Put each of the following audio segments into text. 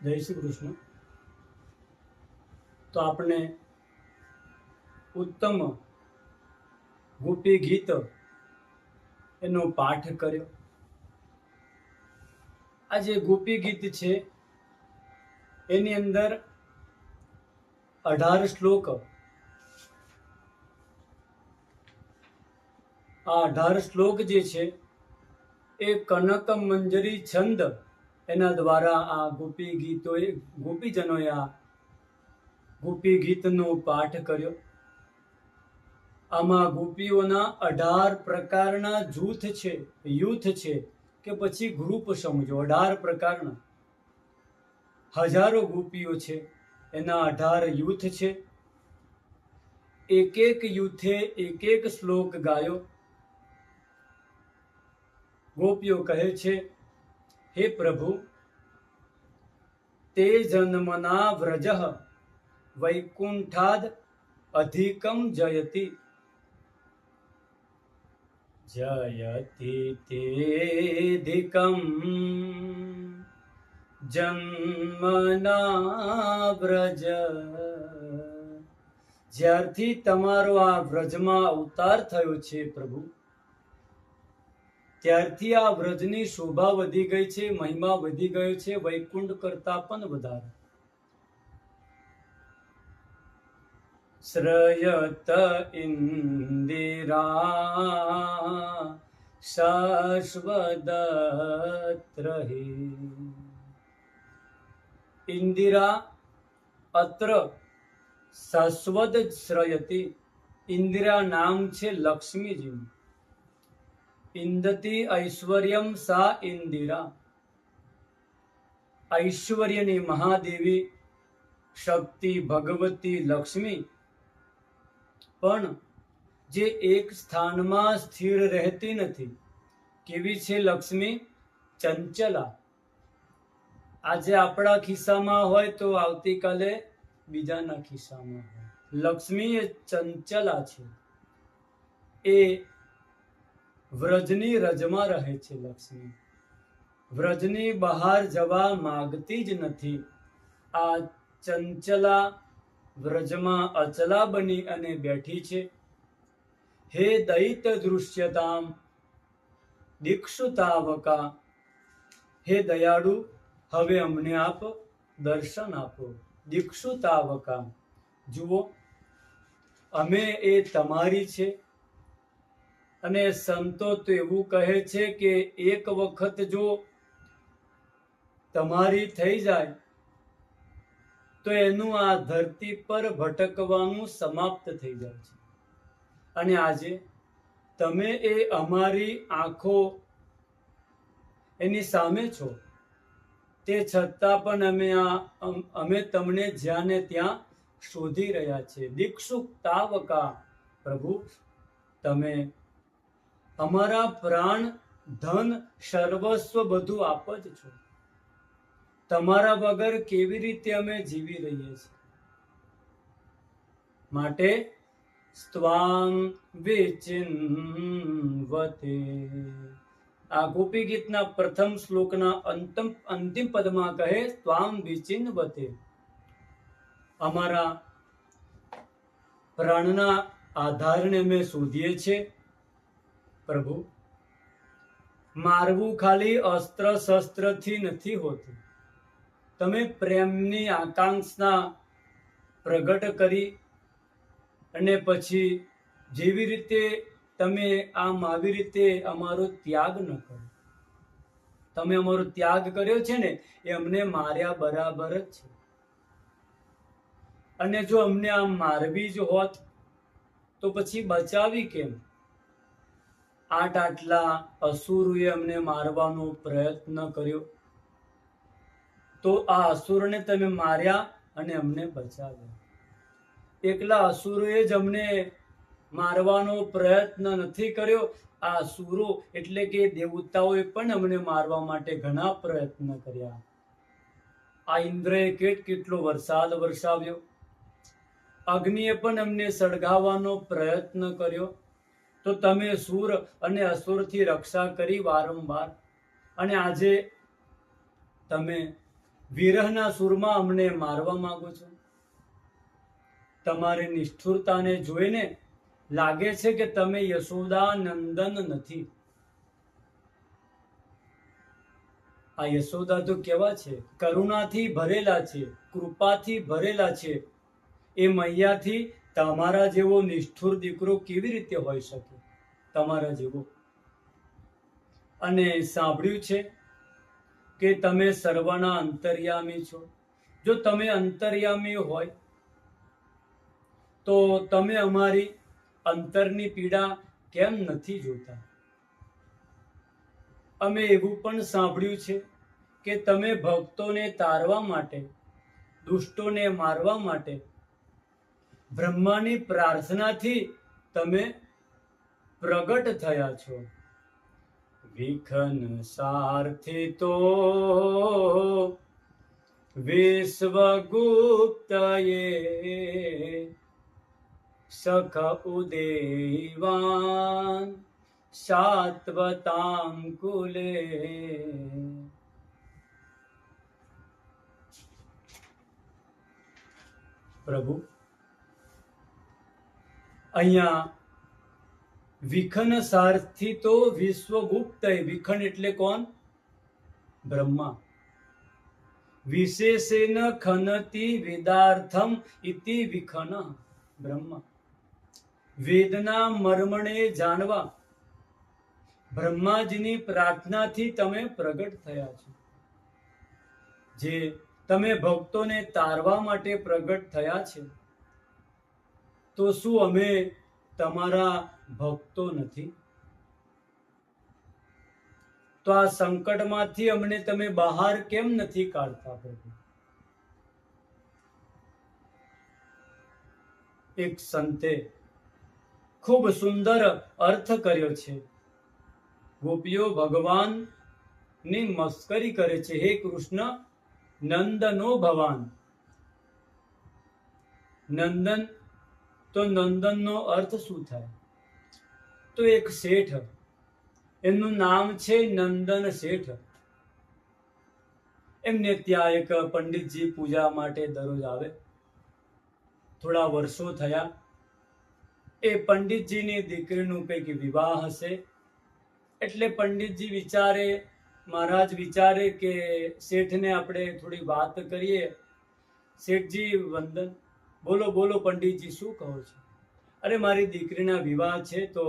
જય શ્રી કૃષ્ણ. તો આપણે ઉત્તમ ગોપી ગીત એનો પાઠ કર્યો. આ જે ગોપી ગીત છે, એની અંદર અઢાર શ્લોક. આ અઢાર શ્લોક જે છે, એ કનક મંજરી છંદ એના દ્વારા આ ગોપી ગીતોએ, ગોપીજનોએ આ ગોપી ગીતનો પાઠ કર્યો. આમાં ગોપીઓના અઢાર પ્રકારના જૂથ છે, યુથ છે, કે પછી ગ્રુપ સમજો, અઢાર પ્રકારના. હજારો ગોપીઓ છે, એના અઢાર યુથ છે. એક એક યુથે એક એક શ્લોક ગાયો. ગોપીઓ કહે છે હે પ્રભુ, તે જન્મના વ્રજ વૈકુંઠાદ અધિકમ જયતિ. જયતિ તેધિકમ. જન્મના વ્રજ. જ્યારથી તમારો આ વ્રજમાં અવતાર થયો છે પ્રભુ. ત્યારથી આ વ્રજની શોભા વધી ગઈ છે, મહિમા વધી ગયો છે, વૈકુંઠ કરતા પણ વધારે. શ્રયત ઇન્દિરા શાશ્વદત્રહિ ઇન્દિરા અત્ર શાશ્વત શ્રયતી. ઇન્દિરા નામ છે લક્ષ્મીજીનું. ઇન્દતિ ઐશ્વર્યમ સા ઇન્દિરા ઐશ્વર્યની મહાદેવી શક્તિ ભગવતી લક્ષ્મી પણ જે એક સ્થાનમાં સ્થિર રહેતી નથી કેવી છે લક્ષ્મી ચંચલા આજે આપણા ખિસ્સામાં હોય તો આવતીકાલે બીજાના ખિસ્સામાં હોય લક્ષ્મી એ ચંચલા છે એ વ્રજની રજમાં રહે છે લક્ષ્મી. વ્રજની બહાર જવા માગતી જ નથી. આ ચંચલા વ્રજમાં અચલા બની અને બેઠી છે. હે દૈત દૃશ્યતામ, દીક્ષુતાવકા, હે દયાળુ, હવે અમને આપ દર્શન આપો. દીક્ષુતાવકા, જુઓ, અમે એ તમારી છે. અને સંતો તો એવું કહે છે કે એક વખત જો તમારી થઈ જાય, તો એનું આ ધરતી પર ભટકવાનું સમાપ્ત થઈ જાય છે. અને આજે તમે એ અમારી આંખો એની સામે છો, તે છતાં પણ અમે આ અમે તમને જ્યાં ને ત્યાં શોધી રહ્યા છે દીક્ષુક તાવકા પ્રભુ, તમે અમારા પ્રાણ, ધન, સર્વસ્વ બધું આપ જ છો. તમારા વગર કેવી રીતે અમે જીવી રહીએ છીએ? માટે સ્વામ વિચિન્વતે આ ગોપી ગીતના પ્રથમ શ્લોકના અંતમ, અંતિમ પદમાં કહે સ્વામ વિચિન્વતે અમારા પ્રાણના આધારને અમે શોધીએ છીએ. પ્રભુ, મારવું ખાલી અસ્ત્ર શસ્ત્રથી નથી હોતું. તમે પ્રેમની આકાંક્ષા પ્રગટ કરી અને પછી જેવી રીતે તમે આમ આવી રીતે અમારો ત્યાગ ન કરો. તમે અમારો ત્યાગ કર્યો છે ને, એ અમને માર્યા બરાબર જ છે. અને જો અમને આમ મારવી જ હોત, તો પછી બચાવી કેમ? આટ આટલા અસુરોએ અમને મારવાનો પ્રયત્ન કર્યો. તો આ અસુરને તમે માર્યા અને અમને બચાવ્યા. એકલા અસુરોએ જ અમને મારવાનો પ્રયત્ન નથી કર્યો. આ અસુરો એટલે કે દેવતાઓએ પણ અમને મારવા માટે ઘણા પ્રયત્ન કર્યા. આ ઇન્દ્રએ કેટ કેટલો વરસાદ વરસાવ્યો. અગ્નિએ પણ અમને સળગાવવાનો પ્રયત્ન કર્યો. તો તમે સુર અને અસુરથી રક્ષા કરી વારંવાર. અને આજે તમે વિરહના સુરમાં અમને મારવા માંગો છો. તમારી નિષ્ઠુરતાને જોઈને લાગે છે કે તમે યશોદા નંદન નથી. આ યશોદા તો કેવા છે? કરુણાથી ભરેલા છે, કૃપાથી ભરેલા છે. એ મૈયાથી તમારા જેવો નિષ્ઠુર દીકરો કેવી રીતે હોઈ શકે? તમારા જેવો. અને સાંભળ્યું છે કે તમે સર્વના અંતર્યામી છો. જો તમે અંતર્યામી હોય, તો તમે અમારી અંતરની પીડા કેમ નથી જોતા? અમે એવું પણ સાંભળ્યું છે કે તમે ભક્તોને તારવા માટે, દુષ્ટોને મારવા માટે બ્રહ્માની પ્રાર્થનાથી તમે પ્રગટ થયા છો. વિખન સારથી તો વિશ્વગુપ્તયે સખ ઉદેવાન સાત્વતામ કુલે. પ્રભુ અહીંયા વિખન સારથી તો વિશ્વગુપ્ત વિખન એટલે કોણ? બ્રહ્મા. વિશેષેન ખનતી વેદાર્થમ ઇતિ વિખન. બ્રહ્મા. વેદના મર્મણે જાણવા. બ્રહ્માજીની પ્રાર્થનાથી તમે પ્રગટ થયા છો. જે તમે ભક્તોને તારવા માટે પ્રગટ થયા છે. તો શું અમે તમારા ભક્તો નથી? તો આ સંકટમાંથી અમને તમે બહાર કેમ નથી કાઢતા પ્રભુ? એક સંતે ખૂબ સુંદર અર્થ કર્યો છે. ગોપીઓ ભગવાનની મસ્કરી કરે છે. હે કૃષ્ણ, નંદનો ભવાન. નંદન તો નંદનનો અર્થ શું થાય? તો એક શેઠ. એમનું નામ છે નંદન શેઠ. એમને ત્યાં એક પંડિતજી પૂજા માટે દરરોજ આવે. થોડા વર્ષો થયા. એ પંડિતજીની દીકરીનું કંઈક વિવાહ હશે. એટલે પંડિતજી વિચારે, મહારાજ વિચારે કે શેઠને આપણે થોડી વાત કરીએ. શેઠજી વંદન બોલો બોલો પંડિતજી, શું કહો છો? અરે, મારી દીકરીના વિવાહ છે તો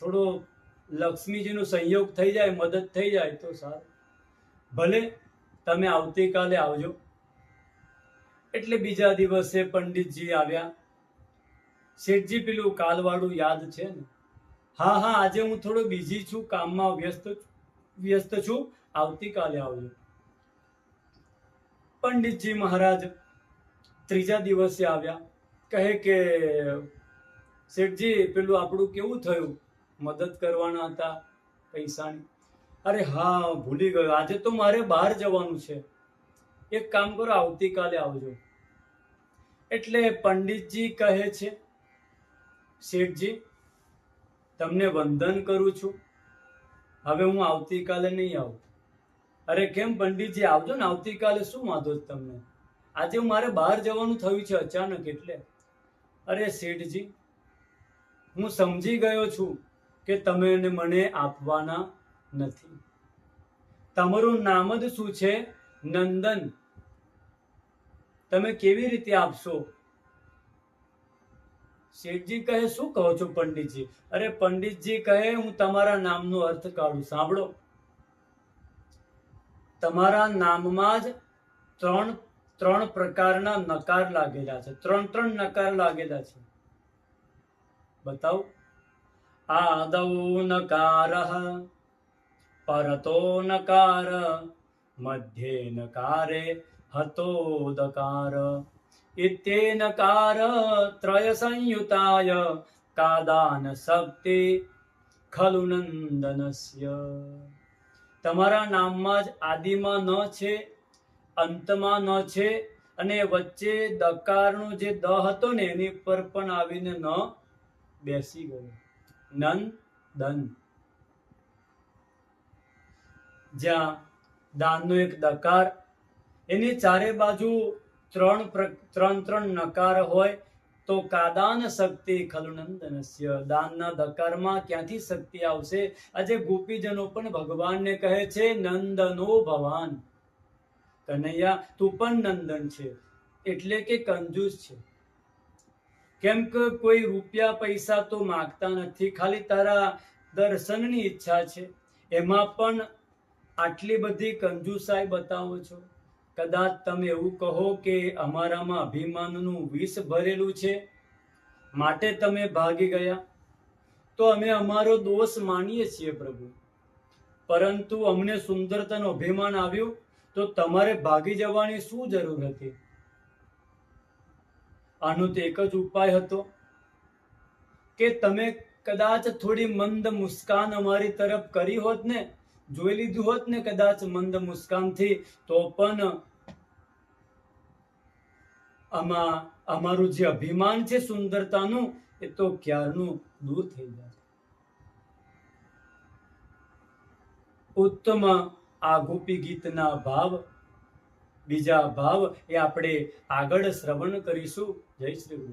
થોડો લક્ષ્મીજીનો સંયોગ થઈ જાય, મદદ થઈ જાય તો સારું. ભલે તમે આવતીકાલે આવજો. એટલે બીજા દિવસે પંડિતજી આવ્યા. શેઠજી, પેલું કાલવાળું યાદ છે ને? હા હા, આજે હું થોડો બિઝી છું, કામમાં વ્યસ્ત વ્યસ્ત છું. આવતીકાલે આવજો. પંડિતજી મહારાજ ત્રીજા દિવસે આવ્યા. કહે કે, શેઠજી, પેલું આપણું કેવું થયું? મદદ કરવાના હતા પૈસાની? અરે હા, ભૂલી ગયો. આજે તો મારે બહાર જવાનું છે. એક કામ કરો, આવતીકાલે આવજો. એટલે પંડિતજી કહે છે, શેઠજી, તમને વંદન કરું છું. હવે હું આવતીકાલે નહીં આવું. અરે કેમ પંડિતજી, આવજો ને. આવતીકાલે શું વાંધો તમને? આજે મારે બહાર જવાનું થયું છે અચાનક એટલે. અરે શેઠજી, હું સમજી ગયો છું કે તમે મને આપવાના નથી. તમારું નામ જ શું છે? નંદન. તમે કેવી રીતે આપશો? શેઠજી કહે, શું કહો છો પંડિતજી? અરે પંડિતજી કહે, હું તમારા નામનો અર્થ કાઢું. સાંભળો. તમારા નામમાં જ ત્રણ ત્રણ પ્રકારના નકાર લાગેલા છે. ત્રણ ત્રણ નકાર લાગેલા છે. બતાવો. આદૌ નકાર, પરતો નકાર, મધ્યે નકારે હતો દકાર. ઇત્યેનકાર ત્રય સંયુતાય, કાદાન શક્તિ ખલુ નંદનસ્ય. તમારા નામમાં જ આદિમાં ન છે અંતમાં ન છે અને વચ્ચે દકારનો જે દ હતો ને એની પર પણ આવીને ન બેસી ગયો. નંદ દન. જ્યાં દાનનો એક દકાર, એની ચારે બાજુ ત્રણ ત્રણ ત્રણ નકાર હોય, તો કાદાન શક્તિ ખલુનંદનસ્ય. દાનના દકારમાં ક્યાંથી શક્તિ આવશે? આજે ગોપીજનો પણ ભગવાનને કહે છે, નંદનો ભવાન. કનૈયા, તું પણ નંદન છે, એટલે કે કંજૂસ છે. કેમ કે કોઈ રૂપિયા પૈસા તો માગતા નથી, ખાલી તારા દર્શનની ઈચ્છા છે. એમાં પણ આટલી બધી કંજુસાઈ બતાવો છો. કદાચ તમે એવું કહો કે અમારામાં અભિમાનનું વિષ ભરેલું છે. માટે તમે ભાગી ગયા. તો અમે અમારો દોષ માનીએ છીએ પ્રભુ. પરંતુ અમને સુંદરતાનું અભિમાન આવ્યું. તો તમારે ભાગી જવાની શું જરૂર હતી? આનો તો એક જ ઉપાય હતો કે તમે કદાચ થોડી મંદ મુસ્કાન અમારી તરફ કરી હોત ને, જોઈ લીધું હોત ને કદાચ મંદ મુસ્કાનથી, તો પણ આમાં અમારું જે અભિમાન છે સુંદરતાનું, એ તો ક્યારનું દૂર થઈ જાય. ઉત્તમ આ ગોપી ગીતના ભાવ બીજા ભાવ એ આપણે આગળ શ્રવણ કરીશું. જય શ્રી કૃષ્ણ.